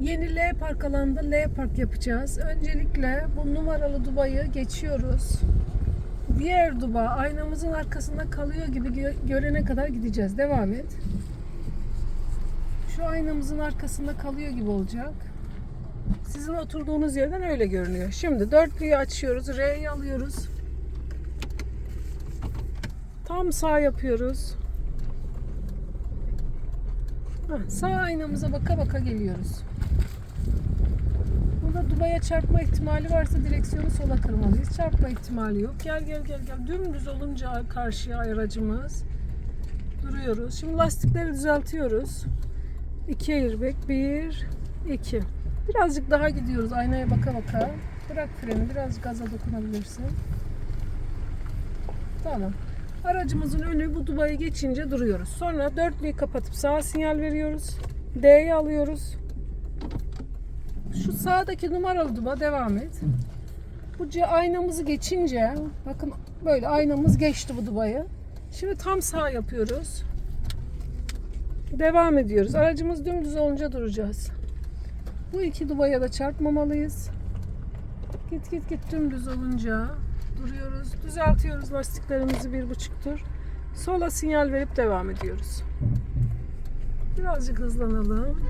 Yeni L park alanında L park yapacağız. Öncelikle bu numaralı dubayı geçiyoruz. Diğer duba aynamızın arkasında kalıyor gibi gö- görene kadar gideceğiz. Devam et. Şu aynamızın arkasında kalıyor gibi olacak. Sizin oturduğunuz yerden öyle görünüyor. Şimdi dörtlüyü açıyoruz. R'yi alıyoruz. Tam sağ yapıyoruz. Sağ aynamıza baka baka geliyoruz. Burada Dubai'ye çarpma ihtimali varsa direksiyonu sola kırmalıyız. Çarpma ihtimali yok. Gel gel gel gel. Dümdüz olunca karşıya aracımız. Duruyoruz. Şimdi lastikleri düzeltiyoruz. İki airbag. Bir, iki. Birazcık daha gidiyoruz aynaya baka baka. Bırak freni. Biraz gaza dokunabilirsin. Tamam. Aracımızın önü bu dubayı geçince duruyoruz. Sonra dörtlüyü kapatıp sağa sinyal veriyoruz. D'yi alıyoruz. Şu sağdaki numaralı duba devam et. Bu aynamızı geçince bakın böyle aynamız geçti bu dubayı. Şimdi tam sağ yapıyoruz. Devam ediyoruz. Aracımız dümdüz olunca duracağız. Bu iki dubaya da çarpmamalıyız. Git git git dümdüz olunca duruyoruz. Düzeltiyoruz lastiklerimizi bir buçuk tur. Sola sinyal verip devam ediyoruz. Birazcık hızlanalım.